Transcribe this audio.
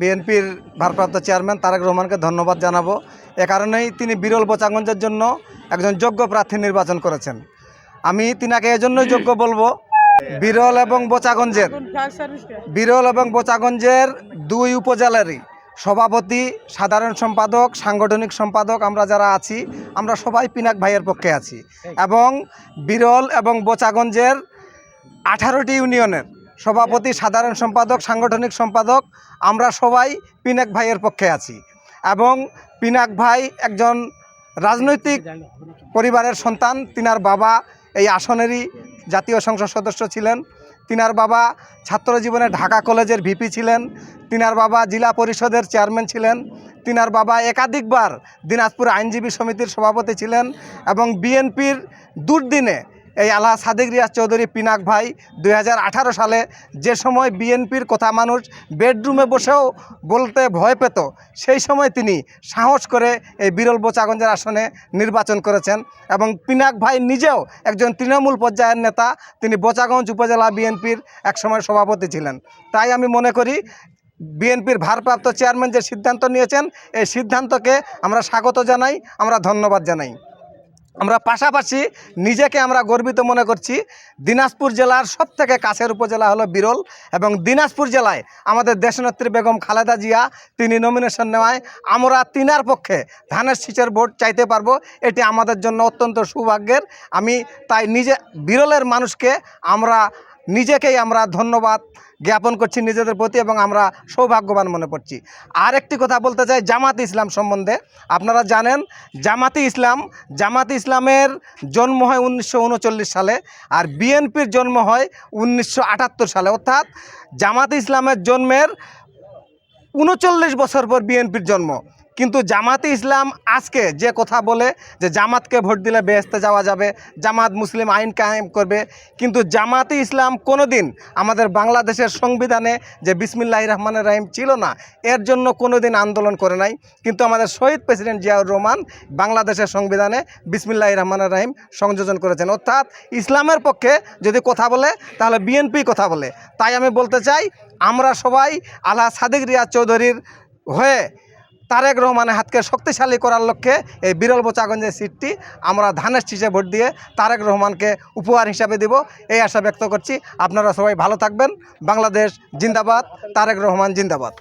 বিএনপির ভারপ্রাপ্ত চেয়ারম্যান তারেক রহমানকে ধন্যবাদ জানাব। এ কারণেই তিনি বিরল বোচাগঞ্জের জন্য একজন যোগ্য প্রার্থী নির্বাচন করেছেন। আমি তিনাকে এজন্যই যোগ্য বলব, বিরল এবং বোচাগঞ্জের বিরল এবং বোচাগঞ্জের দুই উপজেলারই সভাপতি, সাধারণ সম্পাদক, সাংগঠনিক সম্পাদক আমরা যারা আছি, আমরা সবাই পিনাক ভাইয়ের পক্ষে আছি। এবং বিরল এবং বোচাগঞ্জের আঠারোটি ইউনিয়নের সভাপতি সাধারণ সম্পাদক সাংগঠনিক সম্পাদক আমরা সবাই পিনাক ভাইয়ের পক্ষে আছি। এবং পিনাক ভাই একজন রাজনৈতিক পরিবারের সন্তান তিনার বাবা এই আসনেরই জাতীয় সংসদ সদস্য ছিলেন তিনার বাবা ছাত্র জীবনে ঢাকা কলেজের ভিপি ছিলেন তিনার বাবা জেলা পরিষদের চেয়ারম্যান ছিলেন তিনার বাবা একাধিকবার দিনাজপুর আইনজীবী সমিতির সভাপতি ছিলেন এবং বিএনপির দুর্দিনে এই আল্লাহ সাদিক রিয়াজ চৌধুরী পিনাক ভাই দু হাজার আঠারো সালে যে সময় বিএনপির কথা মানুষ বেডরুমে বসেও বলতে ভয় পেত, সেই সময় তিনি সাহস করে এই বিরল বোচাগঞ্জের আসনে নির্বাচন করেছেন এবং পিনাক ভাই নিজেও একজন তৃণমূল পর্যায়ের নেতা, তিনি বোচাগঞ্জ উপজেলা বিএনপির একসময় সভাপতি ছিলেন। তাই আমি মনে করি বিএনপির ভারপ্রাপ্ত চেয়ারম্যান যে সিদ্ধান্ত নিয়েছেন, এই সিদ্ধান্তকে আমরা স্বাগত জানাই, আমরা ধন্যবাদ জানাই। আমরা পাশাপাশি নিজেকে আমরা গর্বিত মনে করছি। দিনাজপুর জেলার সব থেকে কাছের উপজেলা হলো বিরল এবং দিনাজপুর জেলায় আমাদের দেশনেত্রী বেগম খালেদা জিয়া, তিনি নমিনেশন নেওয়ায় আমরা তিনার পক্ষে ধানের শীষের ভোট চাইতে পারব। এটি আমাদের জন্য অত্যন্ত সৌভাগ্যের। আমি তাই নিজে বিরলের মানুষকে আমরা নিজেকেই আমরা ধন্যবাদ জ্ঞাপন করছি নিজেদের প্রতি এবং আমরা সৌভাগ্যবান মনে করছি। আর একটি কথা বলতে চাই জামাত ইসলাম সম্বন্ধে। আপনারা জানেন জামাতি ইসলাম, জামাত ইসলামের জন্ম হয় উনিশশো উনচল্লিশ সালে আর বিএনপির জন্ম হয় উনিশশো আটাত্তর সালে। অর্থাৎ জামাত ইসলামের জন্মের উনচল্লিশ বছর পর বিএনপির জন্ম। কিন্তু জামাতে ইসলাম আজকে যে কথা বলে যে জামাতকে ভোট দিলে বেহেস্তে যাওয়া যাবে, জামাত মুসলিম আইন কায়েম করবে, কিন্তু জামাতে ইসলাম কোনো দিন আমাদের বাংলাদেশের সংবিধানে যে বিসমিল্লাহ রহমানের রাহিম ছিল না, এর জন্য কোনো দিন আন্দোলন করে নাই। কিন্তু আমাদের শহীদ প্রেসিডেন্ট জিয়াউর রহমান বাংলাদেশের সংবিধানে বিসমিল্লাহ রহমানের রাহিম সংযোজন করেছেন। অর্থাৎ ইসলামের পক্ষে যদি কথা বলে, তাহলে বিএনপি কথা বলে। তাই আমি বলতে চাই, আমরা সবাই আল্লাহ সাদিক রিয়াজ চৌধুরীর হয়ে তারেক রহমানের হাতকে শক্তিশালী করার লক্ষ্যে এই বিরল বোচাগঞ্জের সিটটি আমরা ধানের শীষে ভোট দিয়ে তারেক রহমানকে উপহার হিসাবে দিব। এই আশা ব্যক্ত করছি। আপনারা সবাই ভালো থাকবেন। বাংলাদেশ জিন্দাবাদ, তারেক রহমান জিন্দাবাদ।